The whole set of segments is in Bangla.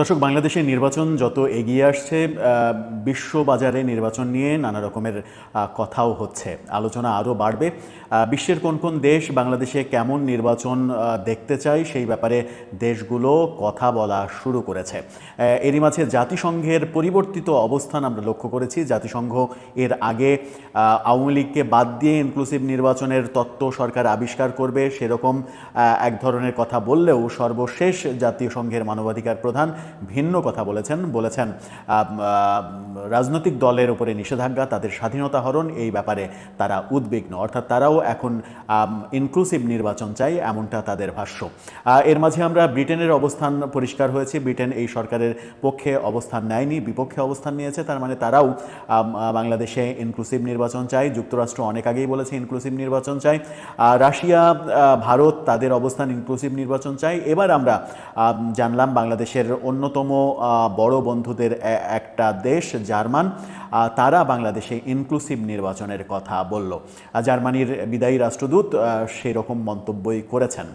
দর্শক বাংলাদেশের নির্বাচন যত এগিয়ে আসছে বিশ্ববাজারে নির্বাচন নিয়ে নানা রকমের কথাও হচ্ছে। আলোচনা আরও বাড়বে। বিশ্বের কোন কোন দেশ বাংলাদেশে কেমন নির্বাচন দেখতে চায় সেই ব্যাপারে দেশগুলো কথা বলা শুরু করেছে। এরই মাঝে জাতিসংঘের পরিবর্তিত অবস্থান আমরা লক্ষ্য করেছি। জাতিসংঘ এর আগে আওয়ামী লীগকে বাদ দিয়ে ইনক্লুসিভ নির্বাচনের তত্ত্ব সরকার আবিষ্কার করবে, সেরকম এক ধরনের কথা বললেও সর্বশেষ জাতীয় সংঘের মানবাধিকার প্রধান ভিন্ন কথা বলেছেন বলেছেন রাজনৈতিক দলের উপরে নিষেধাজ্ঞা, তাদের স্বাধীনতা হরণ, এই ব্যাপারে তারা উদ্বিগ্ন। অর্থাৎ তারাও এখন ইনক্লুসিভ নির্বাচন চাই এমনটা তাদের ভাষ্য। এর মাঝে আমরা ব্রিটেনের অবস্থান পরিষ্কার হয়েছে। ব্রিটেন এই সরকারের পক্ষে অবস্থান নেয়নি, বিপক্ষে অবস্থান নিয়েছে। তার মানে তারাও বাংলাদেশে ইনক্লুসিভ নির্বাচন চাই যুক্তরাষ্ট্র অনেক আগেই বলেছে ইনক্লুসিভ নির্বাচন চাই রাশিয়া ভারত তাদের অবস্থান ইনক্লুসিভ নির্বাচন চাই এবার আমরা জানলাম বাংলাদেশের অন্যতম বড় বন্ধুদের একটা দেশ, জার্মান। তারা বাংলাদেশে ইনক্লুসিভ নির্বাচনের কথা বলল। জার্মানির বিদায়ী রাষ্ট্রদূত সেরকম মন্তব্যই করেছেন।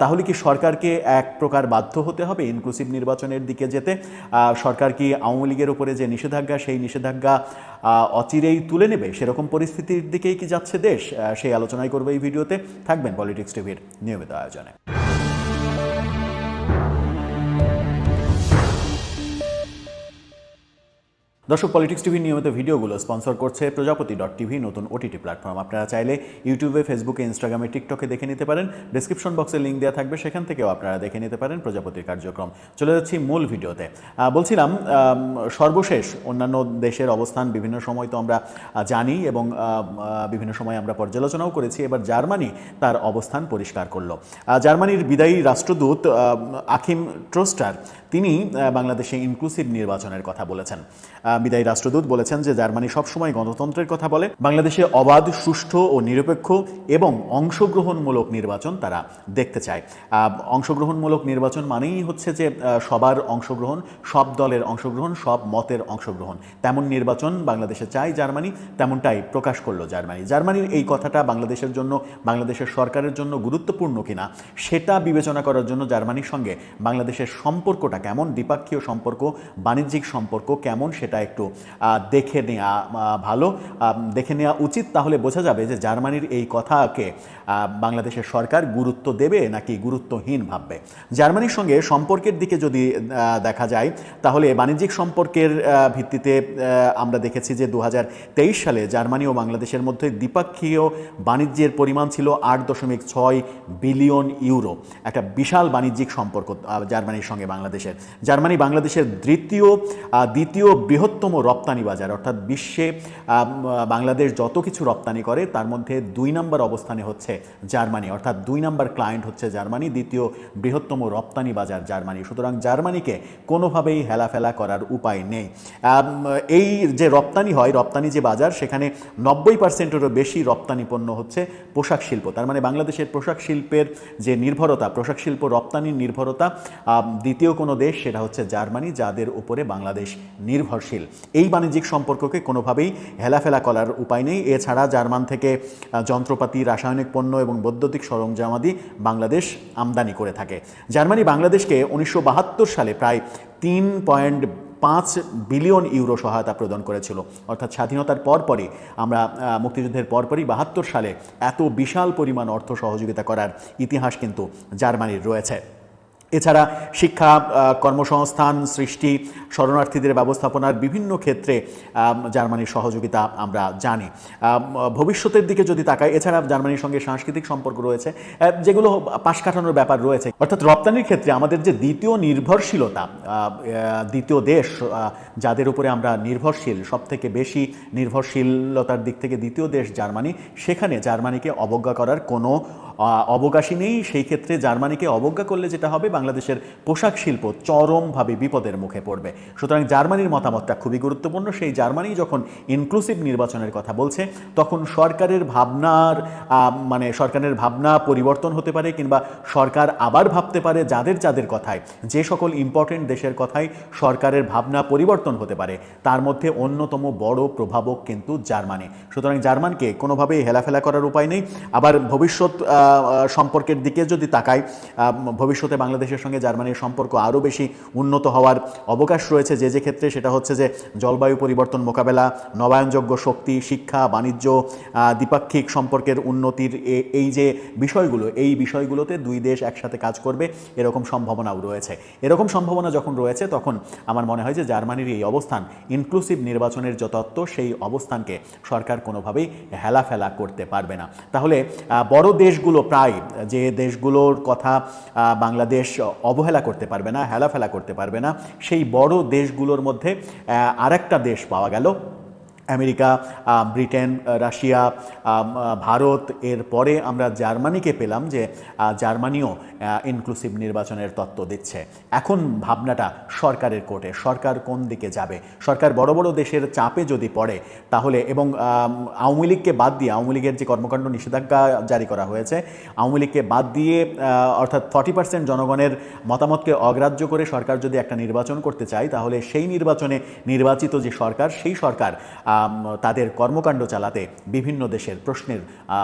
তাহলে কি সরকারকে এক প্রকার বাধ্য হতে হবে ইনক্লুসিভ নির্বাচনের দিকে যেতে? সরকার কি আওয়ামী লীগের উপরে যে নিষেধাজ্ঞা, সেই নিষেধাজ্ঞা অচিরেই তুলে নেবে? সেরকম পরিস্থিতির দিকেই কি যাচ্ছে দেশ? সেই আলোচনাই করবে এই ভিডিওতে। থাকবেন পলিটিক্স টিভির নিয়মিত আয়োজনে। দর্শক পলিটিক্স টিভির নিয়মিত ভিডিওগুলো স্পন্সর করছে প্রজাপতি ডট টিভি নতুন ওটিটি প্ল্যাটফর্ম আপনারা চাইলে ইউটিউবে ফেসবুকে ইনস্টাগ্রামে টিকটকে দেখে নিতে পারেন। ডিসক্রিপশন বক্সে লিঙ্ক দেওয়া থাকবে, সেখান থেকেও আপনারা দেখে নিতে পারেন প্রজাপতির কার্যক্রম। চলে যাচ্ছি মূল ভিডিওতে। বলছিলাম সর্বশেষ অন্যান্য দেশের অবস্থান বিভিন্ন সময় তো আমরা জানি এবং বিভিন্ন সময় আমরা পর্যালোচনাও করেছি। এবার জার্মানি তার অবস্থান পরিষ্কার করল। জার্মানির বিদায়ী রাষ্ট্রদূত আখিম ট্রোস্টার তিনি বাংলাদেশে ইনক্লুসিভ নির্বাচনের কথা বলেছেন। বিদায়ী রাষ্ট্রদূত বলেছেন যে জার্মানি সবসময় গণতন্ত্রের কথা বলে, বাংলাদেশে অবাধ, সুষ্ঠু ও নিরপেক্ষ এবং অংশগ্রহণমূলক নির্বাচন তারা দেখতে চায়। অংশগ্রহণমূলক নির্বাচন মানেই হচ্ছে যে সবার অংশগ্রহণ, সব দলের অংশগ্রহণ, সব মতের অংশগ্রহণ। তেমন নির্বাচন বাংলাদেশে চায় জার্মানি, তেমনটাই প্রকাশ করল জার্মানি। জার্মানির এই কথাটা বাংলাদেশের জন্য, বাংলাদেশের সরকারের জন্য গুরুত্বপূর্ণ কিনা, সেটা বিবেচনা করার জন্য জার্মানির সঙ্গে বাংলাদেশের সম্পর্কটা কেমন দ্বিপাক্ষীয় সম্পর্ক, বাণিজ্যিক সম্পর্ক কেমন সেটা একটু দেখে নেওয়া ভালো। দেখে নেওয়া উচিত, তাহলে বোঝা যাবে যে জার্মানির এই কথাকে বাংলাদেশের সরকার গুরুত্ব দেবে নাকি গুরুত্বহীন ভাববে। জার্মানির সঙ্গে সম্পর্কের দিকে যদি দেখা যায়, তাহলে বাণিজ্যিক সম্পর্কের ভিত্তিতে আমরা দেখেছি যে দু হাজার তেইশ সালে জার্মানি ও বাংলাদেশের মধ্যে দ্বিপাক্ষীয় বাণিজ্যের পরিমাণ ছিল আট দশমিক ছয় বিলিয়ন ইউরো। একটা বিশাল বাণিজ্যিক সম্পর্ক জার্মানির সঙ্গে বাংলাদেশের। জার্মানি বাংলাদেশের দ্বিতীয় দ্বিতীয় বৃহত্তম রপ্তানি বাজার, অর্থাৎ বিশ্বে বাংলাদেশ যত কিছু রপ্তানি করে, তার মধ্যে দুই নম্বর অবস্থানে হচ্ছে জার্মানি, অর্থাৎ দুই নম্বর ক্লায়েন্ট হচ্ছে জার্মানি, দ্বিতীয় বৃহত্তম রপ্তানি বাজার জার্মানি। সুতরাং জার্মানিকে কোনোভাবেই হেলাফেলা করার উপায় নেই। এই যে রপ্তানি হয়, রপ্তানি যে বাজার, সেখানে নব্বই পার্সেন্টেরও বেশি রপ্তানি পণ্য হচ্ছে পোশাক শিল্প। তার মানে বাংলাদেশের পোশাক শিল্পের যে নির্ভরতা, পোশাক শিল্প রপ্তানির নির্ভরতা দ্বিতীয় কোনো দেশ, সেটা হচ্ছে জার্মানি, যাদের উপরে বাংলাদেশ নির্ভরশীল। এই বাণিজ্যিক সম্পর্ককে কোনোভাবেই হেলাফেলা করার উপায় নেই। এছাড়া জার্মান থেকে যন্ত্রপাতি, রাসায়নিক পণ্য এবং বৈদ্যুতিক সরঞ্জামাদি বাংলাদেশ আমদানি করে থাকে। জার্মানি বাংলাদেশকে উনিশশো বাহাত্তর সালে প্রায় তিন পয়েন্ট পাঁচ বিলিয়ন ইউরো সহায়তা প্রদান করেছিল। অর্থাৎ স্বাধীনতার পরপরই আমরা মুক্তিযুদ্ধের পরপরই বাহাত্তর সালে এত বিশাল পরিমাণ অর্থ সহযোগিতা করার ইতিহাস কিন্তু জার্মানির রয়েছে। এছাড়া শিক্ষা কর্মসংস্থান, সৃষ্টি, শরণার্থীদের ব্যবস্থাপনার বিভিন্ন ক্ষেত্রে জার্মানির সহযোগিতা আমরা জানি। ভবিষ্যতের দিকে যদি তাকাই, এছাড়া জার্মানির সঙ্গে সাংস্কৃতিক সম্পর্ক রয়েছে যেগুলো পাশ কাটানোর ব্যাপার রয়েছে। অর্থাৎ রপ্তানির ক্ষেত্রে আমাদের যে দ্বিতীয় নির্ভরশীলতা দ্বিতীয় দেশ যাদের উপরে আমরা নির্ভরশীল সব থেকে বেশি নির্ভরশীলতার দিক থেকে দ্বিতীয় দেশ জার্মানি, সেখানে জার্মানিকে অবজ্ঞা করার কোনো অবকাশই নেই। সেই ক্ষেত্রে জার্মানিকে অবজ্ঞা করলে যেটা হবে, বাংলাদেশের পোশাক শিল্প চরমভাবে বিপদের মুখে পড়বে। সুতরাং জার্মানির মতামতটা খুবই গুরুত্বপূর্ণ। সেই জার্মানি যখন ইনক্লুসিভ নির্বাচনের কথা বলছে, তখন সরকারের ভাবনার মানে সরকারের ভাবনা পরিবর্তন হতে পারে কিংবা সরকার আবার ভাবতে পারে যাদের যাদের কথায়। যে সকল ইম্পর্টেন্ট দেশের কথায় সরকারের ভাবনা পরিবর্তন হতে পারে, তার মধ্যে অন্যতম বড় প্রভাবক কিন্তু জার্মানি। সুতরাং জার্মানকে কোনোভাবেই হেলাফেলা করার উপায় নেই। আবার ভবিষ্যৎ সম্পর্কের দিকে যদি তাকাই ভবিষ্যতে বাংলাদেশের সঙ্গে জার্মানির সম্পর্ক আরও বেশি উন্নত হওয়ার অবকাশ রয়েছে। যে যে ক্ষেত্রে সেটা হচ্ছে যে জলবায়ু পরিবর্তন মোকাবেলা, নবায়নযোগ্য শক্তি, শিক্ষা, বাণিজ্য দ্বিপাক্ষিক সম্পর্কের উন্নতির এই যে বিষয়গুলো, এই বিষয়গুলোতে দুই দেশ একসাথে কাজ করবে, এরকম সম্ভাবনাও রয়েছে। এরকম সম্ভাবনা যখন রয়েছে, তখন আমার মনে হয় যে জার্মানির এই অবস্থান ইনক্লুসিভ নির্বাচনের যে তত্ত্ব, সেই অবস্থানকে সরকার কোনোভাবেই হেলাফেলা করতে পারবে না। তাহলে বড় দেশগুলো প্রায় যে দেশগুলোর কথা বাংলাদেশ অবহেলা করতে পারবে না, হেলাফেলা করতে পারবে না, সেই বড় দেশগুলোর মধ্যে আর আরেকটা দেশ পাওয়া গেল আমেরিকা ব্রিটেন রাশিয়া ভারত, এর পরে আমরা জার্মানিকে পেলাম যে জার্মানিও ইনক্লুসিভ নির্বাচনের তত্ত্ব দিচ্ছে। এখন ভাবনাটা সরকারের কোর্টে, সরকার কোন দিকে যাবে? সরকার বড় বড় দেশের চাপে যদি পড়ে, তাহলে এবং আওয়ামী লীগকে বাদ দিয়ে, আওয়ামী লীগের যে কর্মকাণ্ড নিষেধাজ্ঞা জারি করা হয়েছে, আওয়ামী লীগকে বাদ দিয়ে অর্থাৎ ফর্টি পার্সেন্ট জনগণের মতামতকে অগ্রাহ্য করে সরকার যদি একটা নির্বাচন করতে চায়, তাহলে সেই নির্বাচনে নির্বাচিত যে সরকার, সেই সরকার তাদের কর্মকাণ্ড চালাতে বিভিন্ন দেশের প্রশ্নের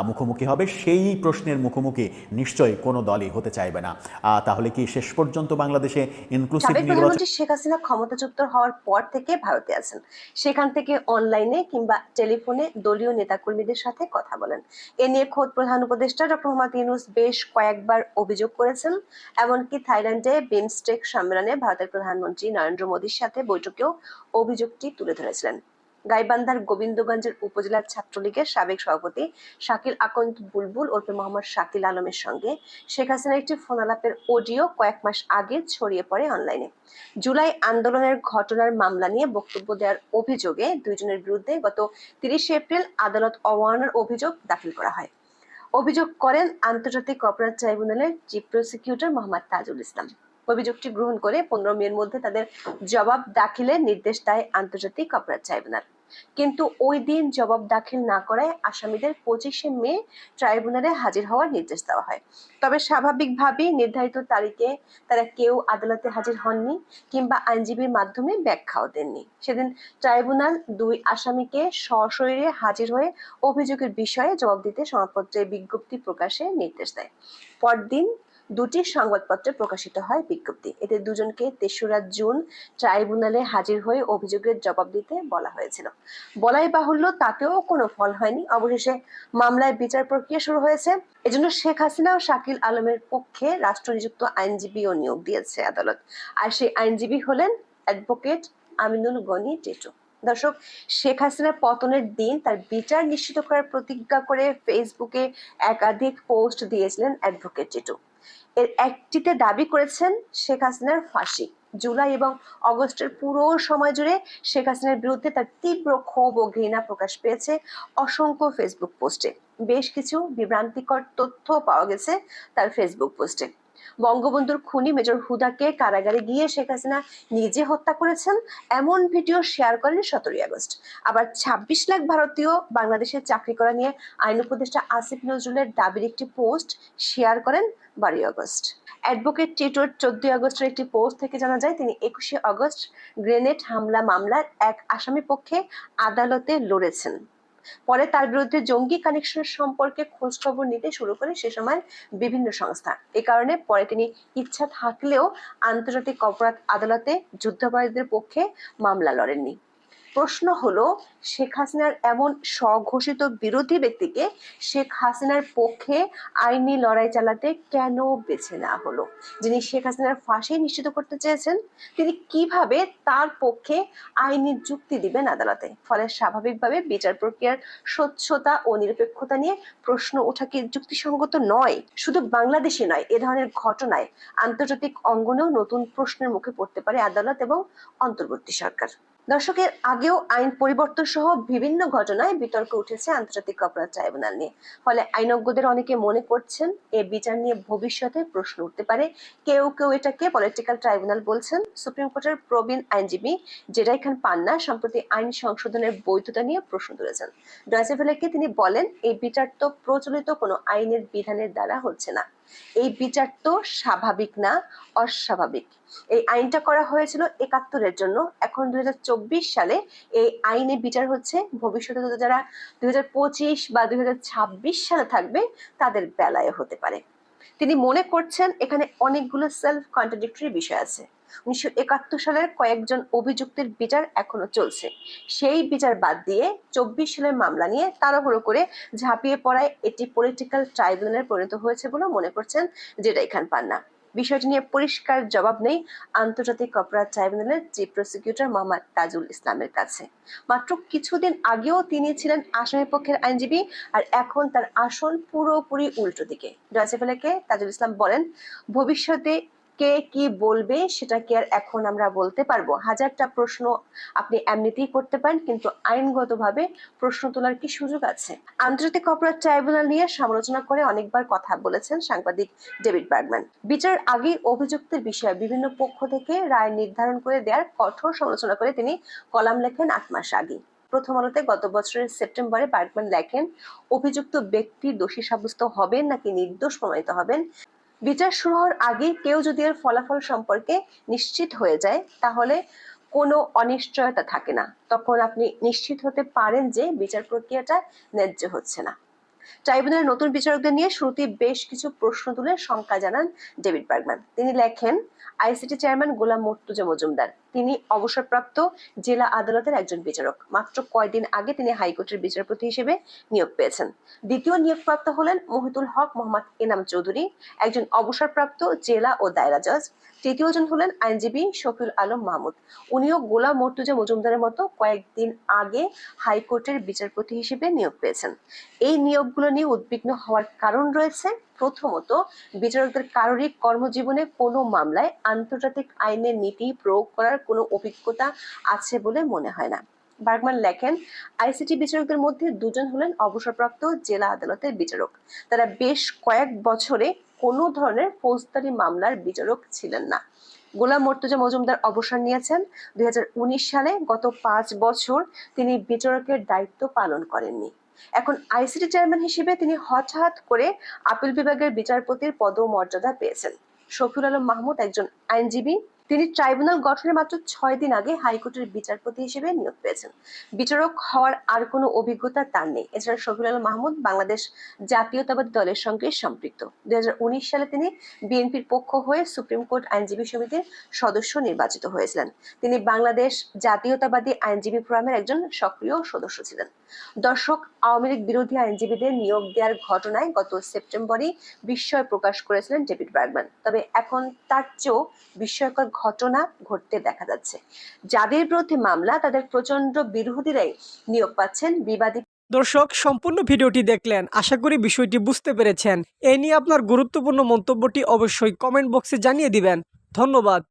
মুখোমুখি হবে। সেই প্রশ্নের মুখোমুখি নিশ্চয়ই কোনো দলই হতে চাইবে না। তাহলে কি শেষ পর্যন্ত বাংলাদেশে ইনক্লুসিভ নির্বাচন শেখ হাসিনা ক্ষমতাচ্যুত হওয়ার পর থেকে ভারতে আছেন। সেখান থেকে অনলাইনে কিংবা টেলিফোনে দলীয় নেতাকর্মীদের সাথে কথা বলেন। এ নিয়ে খোদ প্রধান উপদেষ্টা ডক্টর মোহাম্মদ ইউনুস বেশ কয়েকবার অভিযোগ করেছেন। এমনকি থাইল্যান্ডে বিমস্টেক সম্মেলনে ভারতের প্রধানমন্ত্রী নরেন্দ্র মোদীর সাথে বৈঠকেও অভিযোগটি তুলে ধরেছিলেন। গাইবান্ধার গোবিন্দগঞ্জের উপজেলা ছাত্রলীগের সাবেক সভাপতি শাকিল আকন্দ বুলবুল ওরফে মোহাম্মদ শাকিল আলমের সঙ্গে শেখ হাসিনার একটি ফোনালাপের অডিও কয়েক মাস আগে ছড়িয়ে পড়ে অনলাইনে। জুলাই আন্দোলনের ঘটনার মামলা নিয়ে বক্তব্য দেওয়ার অভিযোগে দুইজনের বিরুদ্ধে গত তিরিশে এপ্রিল আদালত অবমাননার অভিযোগ দাখিল করা হয়। অভিযোগ করেন আন্তর্জাতিক অপরাধ ট্রাইব্যুনালের চিফ প্রসিকিউটর মোহাম্মদ তাজুল ইসলাম। অভিযোগটি গ্রহণ করে পনেরো মের মধ্যে তাদের জবাব দাখিলের নির্দেশ দেয় আন্তর্জাতিক অপরাধ ট্রাইব্যুনাল। কিন্তু ওই দিন জবাব দাখিল না করায় আসামিদের পঁচিশে মে ট্রাইব্যুনালে হাজির হওয়ার নির্দেশ দেওয়া হয়। তবে স্বাভাবিকভাবেই নির্ধারিত তারিখে তারা কেউ আদালতে হাজির হননি কিংবা আইনজীবীর মাধ্যমে ব্যাখ্যাও দেননি। সেদিন ট্রাইব্যুনাল দুই আসামিকে সশরীরে হাজির হয়ে অভিযোগের বিষয়ে জবাব দিতে সমাপত্রের বিজ্ঞপ্তি প্রকাশের নির্দেশ দেয়। পরদিন দুটি সংবাদপত্রে প্রকাশিত হয় বিজ্ঞপ্তি। এতে দুজনকে তেসরা জুন ট্রাইব্যুনালে হাজির হয়ে অভিযোগের জবাব দিতে বলা হয়েছিল। বলাই বাহুল্য তাতেও কোনো ফল হয়নি। অবশেষে মামলায় বিচার প্রক্রিয়া শুরু হয়েছে। এজন্য শেখ হাসিনা ও শাকিল আলমের পক্ষে রাষ্ট্রনিযুক্ত আইনজীবীও নিয়োগ দিয়েছে আদালত। আর সেই আইনজীবী হলেন অ্যাডভোকেট আমিনুল গনি টেটু দর্শক, শেখ হাসিনার পতনের দিন তার বিচার নিশ্চিত করার প্রতিজ্ঞা করে ফেসবুকে একাধিক পোস্ট দিয়েছিলেন অ্যাডভোকেট টিটু এর একটিতে দাবি করেছেন শেখ হাসিনার ফাঁসি। জুলাই এবং অগস্টের পুরো সময় জুড়ে শেখ হাসিনার বিরুদ্ধে তার তীব্র ক্ষোভ ও ঘৃণা প্রকাশ পেয়েছে অসংখ্য ফেসবুক পোস্টে বেশ কিছু বিভ্রান্তিকর তথ্য পাওয়া গেছে তার ফেসবুক পোস্টে বঙ্গবন্ধুর খুনি মেজর হুদাকে কারাগারে গিয়ে শেখ হাসিনা নিজে হত্যা করেছেন, এমন ভিডিও শেয়ার করেন সতেরোই আগস্ট। আবার ছাব্বিশ লাখ ভারতীয় বাংলাদেশে চাকরি করা নিয়ে আইন উপদেষ্টা আসিফ নজরুলের দাবির একটি পোস্ট শেয়ার করেন বারোই আগস্ট। অ্যাডভোকেট টিটোর চোদ্দই আগস্টের একটি পোস্ট থেকে জানা যায়, তিনি একুশে আগস্ট গ্রেনেড হামলা মামলার এক আসামি পক্ষে আদালতে লড়েছেন। পরে তার বিরুদ্ধে জঙ্গি কানেকশন সম্পর্কে খোঁজখবর নিতে শুরু করে সে সময় বিভিন্ন সংস্থা। এ কারণে পরে তিনি ইচ্ছা থাকলেও আন্তর্জাতিক অপরাধ আদালতে যুদ্ধাপরাধীদের পক্ষে মামলা লড়েননি। প্রশ্ন হলো, শেখ হাসিনার এমন স্বঘোষিত বিরোধী ব্যক্তিকে শেখ হাসিনার পক্ষে আইনি লড়াই চালাতে কেন বেছে নেওয়া হলো? যিনি শেখ হাসিনার ফাঁসি নিশ্চিত করতে চেয়েছেন, তিনি কীভাবে তার পক্ষে আইনি যুক্তি দিবেন আদালতে? ফলে স্বাভাবিকভাবে বিচার প্রক্রিয়ার স্বচ্ছতা ও নিরপেক্ষতা নিয়ে প্রশ্ন ওঠা কি যুক্তিসঙ্গত নয়? শুধু বাংলাদেশে নয়, এ ধরনের ঘটনায় আন্তর্জাতিক অঙ্গনেও নতুন প্রশ্নের মুখে পড়তে পারে আদালত এবং অন্তর্বর্তী সরকার। দর্শকের আগেও আইন পরিবর্তন সহ বিভিন্ন ঘটনায় বিতর্ক উঠেছে আন্তর্জাতিক অপরাধ ট্রাইব্যুনাল নিয়ে। ফলে আইনজ্ঞদের অনেকে মনে করছেন, এ বিচার নিয়ে ভবিষ্যতে প্রশ্ন উঠতে পারে। কেউ কেউ এটাকে পলিটিক্যাল ট্রাইব্যুনাল বলছেন। সুপ্রিম কোর্টের প্রবীণ আইনজীবী জেরাই খান পান্না সম্প্রতি আইন সংশোধনের বৈধতা নিয়ে প্রশ্ন তুলেছেন। ডয়সেভেলেকে তিনি বলেন, এই বিচার তো প্রচলিত কোনো আইনের বিধানের দ্বারা হচ্ছে না। এই বিচার তো স্বাভাবিক না, অস্বাভাবিক। এই আইনটা করা হয়েছিল একাত্তরের জন্য। এখন দুই হাজার চব্বিশ সালে এই আইনে বিচার হচ্ছে। ভবিষ্যতে যারা দুই হাজার পঁচিশ বা দুই হাজার ছাব্বিশ সালে থাকবে, তাদের বেলায় হতে পারে। তিনি মনে করছেন এখানে অনেকগুলো সেলফ কন্ট্রাডিক্টরি বিষয় আছে। উনিশশো একাত্তর সালের কয়েকজন অভিযুক্তের বিচার এখনও চলছে। সেই বিচার বাদ দিয়ে চব্বিশ সালের মামলা নিয়ে তাড়াহুড়ো করে ঝাঁপিয়ে পড়ায় এটি পলিটিক্যাল ট্রাইব্যুনালে পরিণত হয়েছে বলে মনে করছেন জেডাই খান পান্না। বিষয়টি নিয়ে পরিষ্কার জবাব নেই আন্তর্জাতিক অপরাধ ট্রাইব্যুনালের চিফ প্রসিকিউটর মোহাম্মদ তাজুল ইসলামের কাছে। মাত্র কিছুদিন আগেও তিনি ছিলেন আসামি পক্ষের আইনজীবী আর এখন তার আসন পুরোপুরি উল্টো দিকে। ডয়সেফেলেকে তাজুল ইসলাম বলেন, ভবিষ্যতে কে কি বলবে সেটা কি আর এখন আমরা বলতে পারব। হাজারটা প্রশ্ন আপনি এমনিতেই করতে পারেন, কিন্তু আইনগতভাবে প্রশ্ন তোলার কি সুযোগ আছে? আন্তর্জাতিক অপরাধ ট্রাইব্যুনাল নিয়ে সমালোচনা করে অনেকবার কথা বলেছেন সাংবাদিক ডেভিড বার্গম্যান। বিচার আগে অভিযুক্তের বিষয়ে বিভিন্ন পক্ষ থেকে রায় নির্ধারণ করে দেওয়ার কঠোর সমালোচনা করে তিনি কলাম লেখেন আট মাস আগে। প্রথম আলোতে গত বছরের সেপ্টেম্বরে বার্গম্যান লেখেন, অভিযুক্ত ব্যক্তি দোষী সাব্যস্ত হবেন নাকি নির্দোষ প্রমাণিত হবেন? বিচার শুরু হওয়ার আগে কেউ যদি এর ফলাফল সম্পর্কে নিশ্চিত হয়ে যায়, তাহলে কোনো অনিশ্চয়তা থাকে না। তখন আপনি নিশ্চিত হতে পারেন যে বিচার প্রক্রিয়াটা ন্যায্য হচ্ছে না। ট্রাইব্যুনালের নতুন বিচারকদের নিয়ে শ্রুতি বেশ কিছু প্রশ্ন তুলে শঙ্কা জানান ডেভিড বার্গম্যান। তিনি লেখেন, আইসিটি চেয়ারম্যান গোলাম মর্তুজা মজুমদার তিনি অবসরপ্রাপ্ত জেলা আদালতের একজন বিচারক। মাত্র কয়দিন আগে তিনি হাইকোর্টের বিচারপতি হিসেবে নিয়োগ পেয়েছেন। দ্বিতীয় নিয়োগপ্রাপ্ত হলেন মহিতুল হক মোহাম্মদ এনাম চৌধুরী, একজন অবসরপ্রাপ্ত জেলা ও দায়রা জজ। তৃতীয় জন হলেন আইনজীবী শফিউল আলম মাহমুদ। উনিও গোলাম মর্তুজা মজুমদারের মতো কয়েকদিন আগে হাইকোর্টের বিচারপতি হিসেবে নিয়োগ পেয়েছেন। এই নিয়োগগুলো নিয়ে উদ্বিগ্ন হওয়ার কারণ রয়েছে, প্রথমত, বিচারকদের কারোরই কর্মজীবনে কোনো মামলায় আন্তর্জাতিক আইনের নীতি প্রয়োগ করার কোনো অভিজ্ঞতা আছে বলে মনে হয় না। বার্গমান লেখেন, আইসিটি বিচারকদের মধ্যে দুজন হলেন অবসরপ্রাপ্ত জেলা আদালতের বিচারক। তারা বেশ কয়েক বছরে কোনো ধরনের ফৌজদারি মামলার বিচারক ছিলেন না। গোলাম মর্তুজা মজুমদার অবসর নিয়েছেন। দুই সালে গত পাঁচ বছর তিনি বিচারকের দায়িত্ব পালন করেননি। এখন আইসিটি চেয়ারম্যান হিসেবে তিনি হঠাৎ করে আপিল বিভাগের বিচারপতির পদমর্যাদা পেয়েছেন। শফিউল আলম মাহমুদ একজন আইনজীবী। তিনি ট্রাইব্যুনাল গঠনের মাত্র ছয় দিন আগে হাইকোর্টের বিচারপতি হিসেবে নিয়োগ পেয়েছেন। বিচারক হওয়ার আর কোনো অভিজ্ঞতা তার নেই। এছাড়া শফিউল আলম মাহমুদ বাংলাদেশ জাতীয়তাবাদী দলের সঙ্গে সম্পৃক্ত। দুই সালে তিনি বিএনপির পক্ষ হয়ে সুপ্রিম কোর্ট আইনজীবী সমিতির সদস্য নির্বাচিত হয়েছিলেন। তিনি বাংলাদেশ জাতীয়তাবাদী আইনজীবী ফোরামের একজন সক্রিয় সদস্য ছিলেন। দর্শক, আওয়ামী লীগ বিরোধী আইনজীবীদের নিয়োগ দেওয়ার ঘটনায় গত সেপ্টেম্বরে বিস্ময় প্রকাশ করেছিলেন ডেভিড বার্গম্যান তবে এখন তার চেয়েও বিস্ময়কর ঘটনা ঘটতে দেখা যাচ্ছে। যাদের বিরুদ্ধে মামলা, তাদের প্রচণ্ড বিরোধীরাই নিয়োগ পাচ্ছেন, বিবাদী দর্শক, সম্পূর্ণ ভিডিওটি দেখলেন। আশা করি বিষয়টি বুঝতে পেরেছেন। এ নিয়ে আপনার গুরুত্বপূর্ণ মন্তব্যটি অবশ্যই কমেন্ট বক্সে জানিয়ে দিবেন। ধন্যবাদ।